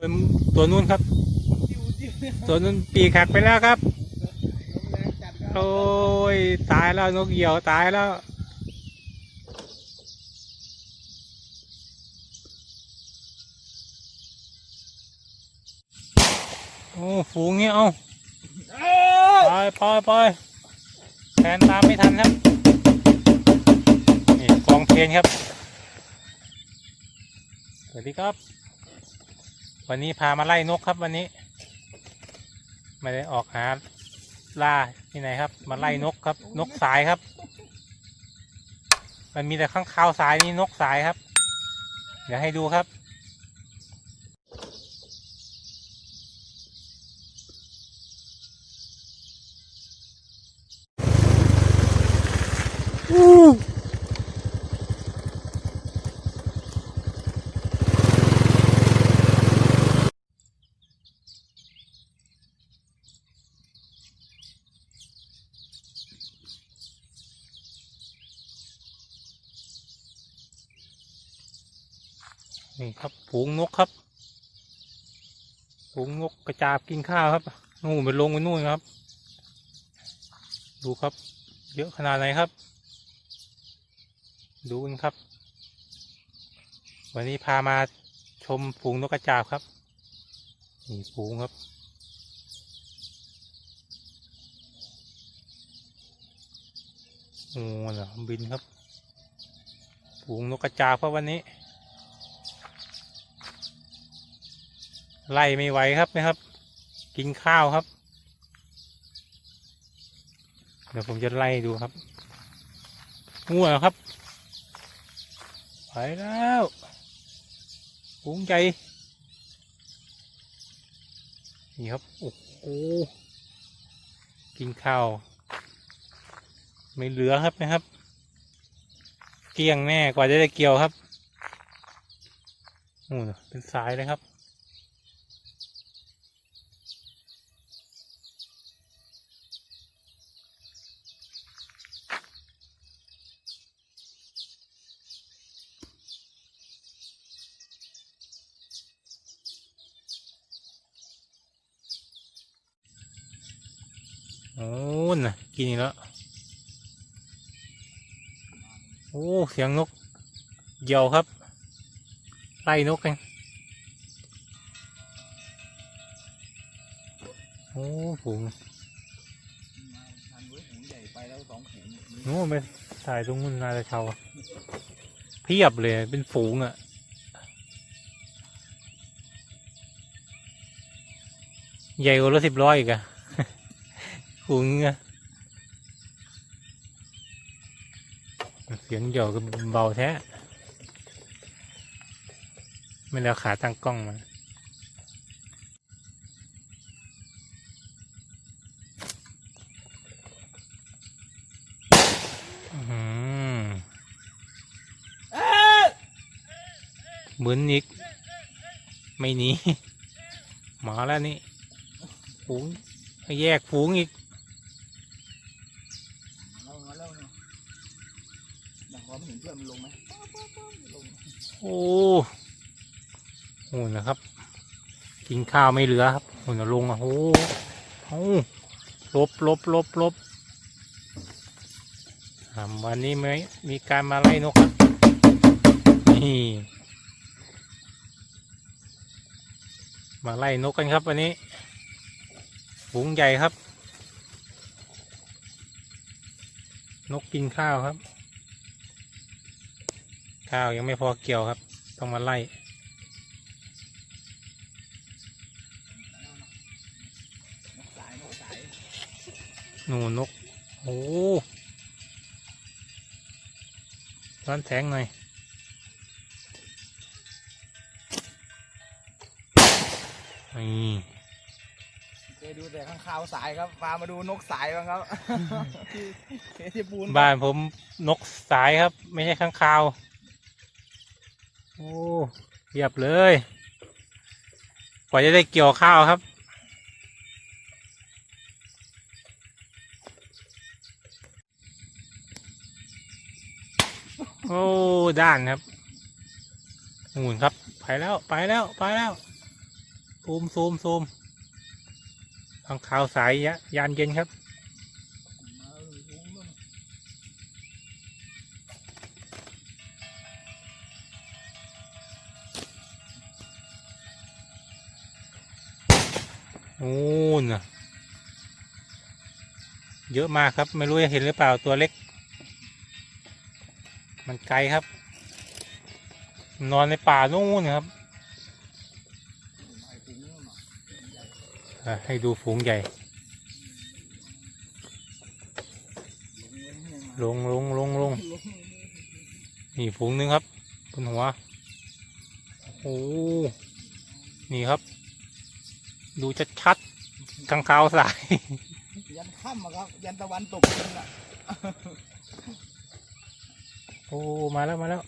เป็นตัวนู้นครับ ตัวนู้นปีกหักไปแล้วครับ โอ้ย ตายแล้วนกเหยี่ยวตายแล้ว โอ้ฝูงนี้เอาปล่อยปล่อยปแทนตามไม่ทันครับ นี่กองเทนครับ สวัสดีครับ วันนี้พามาไล่นกครับวันนี้ไม่ได้ออกหาล่าที่ไหนครับ มาไล่นกครับ นกสายครับ มันมีแต่ข้างคาวสายนี่นกสายครับ เดี๋ยวให้ดูครับ นี่ครับฝูงนกครับฝูงนกกระจาบกินข้าวครับนู่นไปลงไปนู่นครับ ดูครับ เยอะขนาดไหนครับ ดูกันครับ วันนี้พามาชมฝูงนกกระจาบครับนี่ฝูงครับโอ้เหรอบินครับฝูงนกกระจาบครับวันนี้ ไล่ไม่ไหวครับนะครับ กินข้าวครับ เดี๋ยวผมจะไล่ดูครับงัวครับไปแล้วฝูงใจนี่ครับโอ้โหกินข้าว ไม่เหลือครับนะครับ เกลี้ยงแน่กว่าจะได้เกี่ยวครับโอ้เป็นสายเลยครับ โอ้น่ะกินอีกแล้ว โอ้ เสียงนกเหยี่ยวครับ ไล่นกกัน โอ้ฝูงโอ้ไปถ่ายตรงนู้นนาจะเชาเพียบเลยเป็นฝูงอะใหญ่กว่ารถสิบล้ออีกอะฝูงอะ เสียงเหยี่ยวก็เบาแท้ ไม่แล้วขาตั้งกล้องมาเหมือนอีก ไม่หนีมาแล้วนี่ฝูงแยกฝูงอีก เรามาแล้วเนาะ มเห็นเพื่อนมันลงไหมโอ้โหนะครับ กินข้าวไม่เหลือครับโหนลงอะโอ้โหลบลบลบลบวันนี้ไม่มีการมาไล่นกครับนี่มาไล่นกกันครับวันนี้ฝูงใหญ่ครับ นกกินข้าวครับ ข้าวยังไม่พอเกี่ยวครับ ต้องมาไล่สายนกสายหนูนก โอ้ร้อนแทงหน่อยนี่เคยดูแต่ข้างคาวสายครับพามาดูนกสายบ้างครับที่เพชรบูรณ์บ้านผมนกสายครับ ไม่ใช่ข้างคาว โอ้เรียบเลยกว่าจะได้เกี่ยวข้าวครับโอ้ด้านครับหมุนครับ ไปแล้วไปแล้วไปแล้วซูมซูมซูมทางข่าวสายยะยานเย็นครับ โอ้น่ะเยอะมากครับ ไม่รู้จะเห็นหรือเปล่าตัวเล็ก มันไกลครับ นอนในป่านู่นครับ ให้ดูฝูงใหญ่ ลงลงลงลงนี่ฝูงหนึงครับบนหัว โอ้ นี่ครับ ดูชัดชัดๆข้างขาวสาย ยันค่ำอะครับ ยันตะวันตกดินอะโอ้ มาแล้วมาแล้ว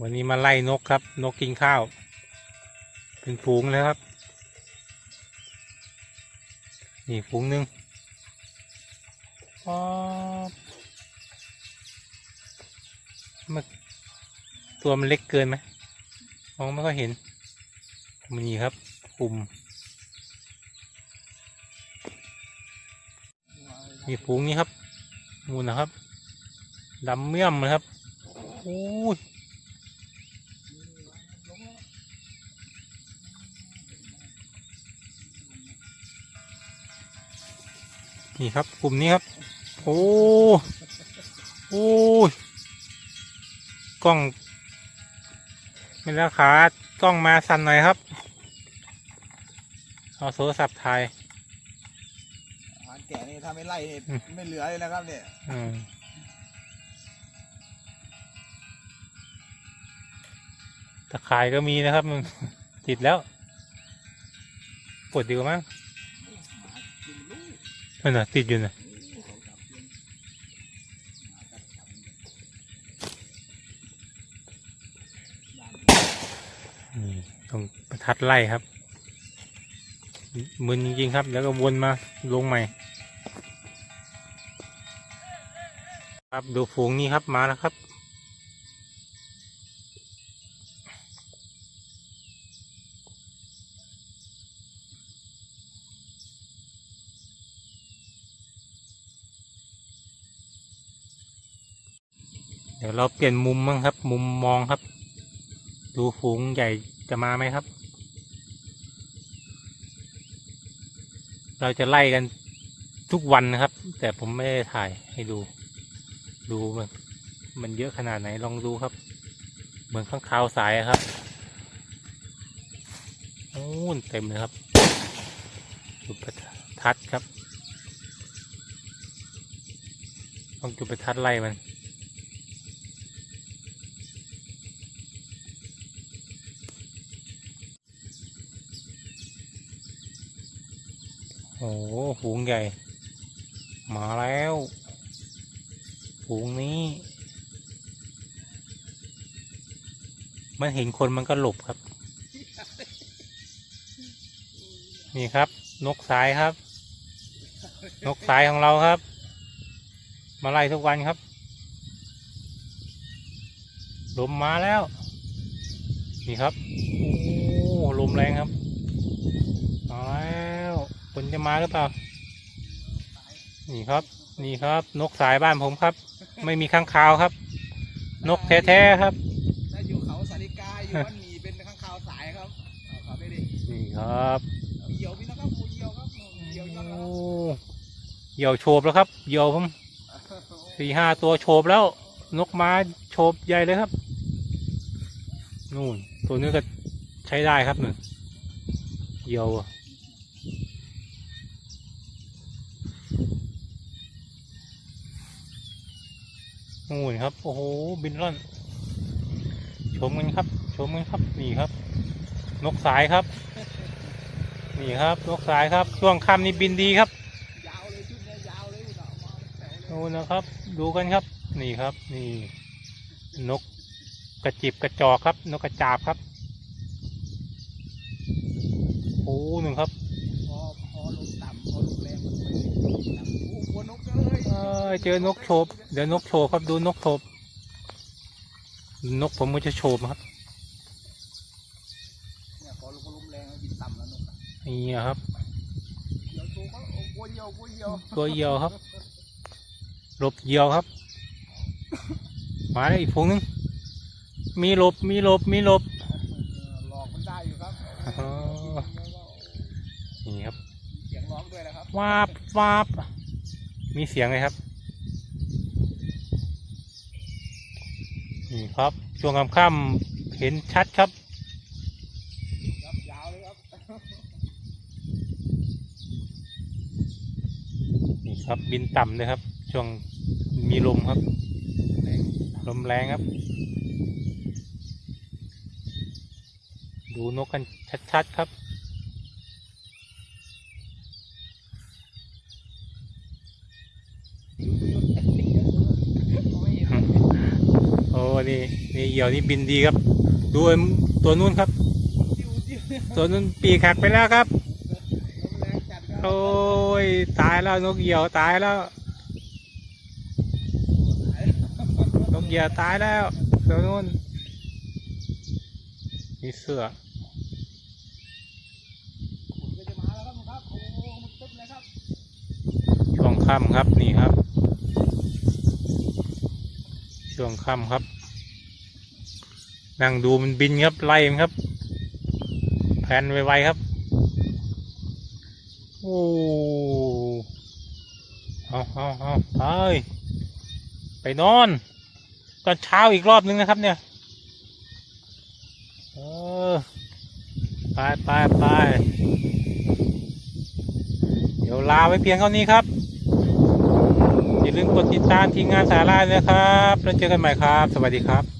วันนี้มาไล่นกครับ นกกินข้าว เป็นฝูงเลยครับ นี่ฝูงหนึ่งป๊อบมันตัวมันเล็กเกินไหม มองไม่ค่อยเห็นมันนี่ครับกลุ่มมีฝูงนี้ครับ มูนนะครับดำเมี่ยมเลยครับโอ้ยนี่ครับกลุ่มนี้ครับ โอ้โอ้ยกล้อง ม่แล้วขากล้องมาสั่นหน่อยครับเอาโทรศัพท์ถ่ายอาหารแก่นี่ถ้าไม่ไล่นี่อืมไม่เหลือเลยนะครับเนี่ยอืมตะข่ายก็มีนะครับมันติดแล้วปวดดีกว่ามั้งกินลูกนั่นน่ะติดอยู่น่ะนี่ ต้องประทัดไล่ครับมึนจริงๆครับ แล้วก็วนมาลงใหม่ ครับดูฝูงนี้ครับมาแล้วครับ เดี๋ยวเราเปลี่ยนมุมบ้งครับ มุมมองครับ ดูฝูงใหญ่ จะมาไหมครับ เราจะไล่กันทุกวันนะครับ แต่ผมไม่ได้ถ่ายให้ดู ดูมันมันเยอะขนาดไหนลองดูครับ เหมือนข้างคาวสายครับโอ้เต็มเลยครับจุดประทัดครับ ต้องจุดประทัดไล่มัน โอ้โหฝูงใหญ่ มาแล้วฝูงนี้ มันเห็นคนมันก็หลบครับ นี่ครับ นกสายครับ นกสายของเราครับ มาไล่ทุกวันครับลมมาแล้ว นี่ครับ โอ้ลมแรงครับ นจะมาหรือเปล่า นี่ครับ นี่ครับ นกสายบ้านผมครับ ไม่มีข้างคาวครับ นกแท้ๆครับถ้าอยู่เขาสาริกาอยู่บ้านหมีเป็นข้างคาวสายครับเอาเขาได้ดินี่ครับเอาเหยี่ยวพี่นะครับหมูเหยี่ยวครับหมูเหยี่ยวยอดโอ้ครับเหยี่ยวโฉบแล้วครับเหยี่ยวผมสี่ห้าตัวโฉบแล้ว นกมาโฉบใหญ่เลยครับ นู่น ตัวนี้ก็ใช้ได้ครับหนึ่งเหยี่ยวอะ นู่นครับ โอ้โห บินล่อน ชมกันครับ ชมกันครับ นี่ครับ นกสายครับ นี่ครับ นกสายครับ ช่วงค่ำนี่บินดีครับดูนะครับ ดูกันครับ นี่ครับ นี่ นกกระจิบกระจอกครับ นกกระจาบครับโอ้หนึ่งครับพอพอลงต่ำพอลงแรงมันไป เจอนกโฉบเดี๋ยวนกโฉบครับดูนกโฉบนกผมมันจะโฉบครับนี่ครับตัวเยียวครับหลบเยี่ยวครับ มาได้อีกพงนึงมีหลบมีหลบมีหลบหลอกมันได้อยู่ครับนี่ครับเสียงร้องด้วยนะครับวาบวาบ มีเสียงเลยครับ นี่ครับ ช่วงค่ำๆเห็นชัดครับครับยาวเลยครับนี่ครับบินต่ำเลยครับ ช่วงมีลมครับ ลมแรงครับ ดูนกกันชัดๆครับ ไม่เห็น โอ้ นี่นี่เหยี่ยวนี่บินดีครับ ดูตัวนู้นครับ ตัวนู้นปีกหักไปแล้วครับ โอ้ยตายแล้วนกเหยี่ยวตายแล้ว นกเหยี่ยวตายแล้ว ตัวนู้นมีเสือช่วงค่ำครับนี่ครับช่วงค่ำครับ นั่งดูมันบินครับไล่มันครับ แผ่นไวๆครับ โอ้เอาเอาเอาไปไปนอน ตอนเช้าอีกรอบนึงนะครับ เนี่ยเออไปไปไปเดี๋ยวลาไว้เพียงเท่านี้ครับอย่าลืมกดติดตามทีมงานสาราเลยนะครับ แล้วเจอกันใหม่ครับ สวัสดีครับ